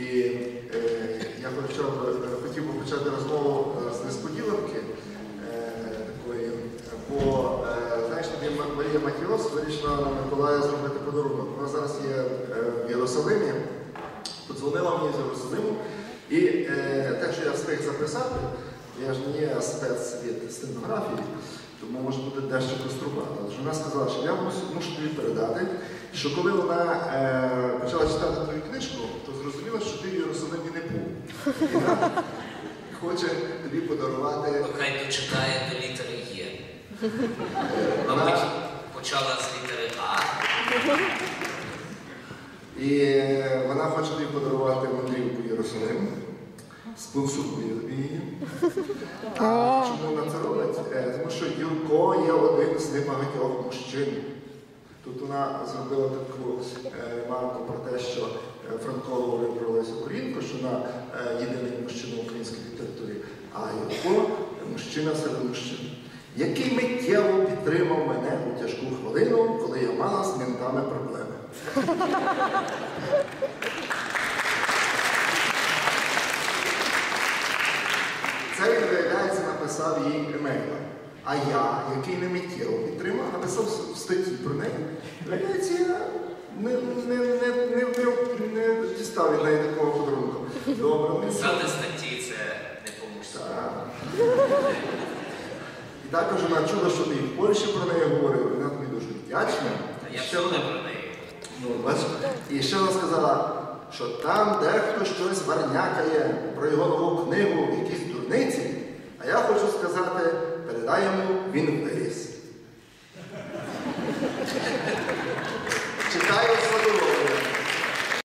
І е, я би, хотів би почати розмову е, з несподіванки е, такої, бо е, знаєш, тоді Марія Матіос вирішила на Миколая зробити подарунок. Вона зараз є е, в Єрусалимі, подзвонила мені з Єрусалиму, і е, те, що я встиг записати, я ж не є спец від стенографії, тому може бути дещо прострубати. Але вона сказала, що я мушу тобі передати, що коли вона е, почала читати твою книжку, то зрозуміла, що ти в Єрусалимі не був. І вона хоче тобі подарувати. Ну, Хай дочитає до літери Є. Вона, Мабуть, почала з літери А. і е, вона хоче тобі подарувати мандрівку Єрусалим. Спонсорує тобі її. А чому вона це робить? Е, Тому що Юрко є один з небагатьох мужчин. Тут вона зробила таку е, ремарку про те, що Франко Вона е, єдиний мужчина в українській літературі, а Юрко мужчина серед мужчин, який миттєво підтримав мене у тяжку хвилину, коли я мала з ментами проблеми. Це він, виявляється, написав їй емейла. А я, який не миттєво підтримав, написав в статті про неї. Виявляється, я не, не дістав від неї такого подарунку. Добре, Писати статті це не по-мужськи. І також вона чула, що ти і в Польщі про неї говорив, вона тобі дуже вдячна. Та я всюди про неї. Ну, бачиш, і ще вона сказала, що там дехто щось варнякає про його нову книгу, якісь дурниці. А я хочу сказати, передай йому, він виріс.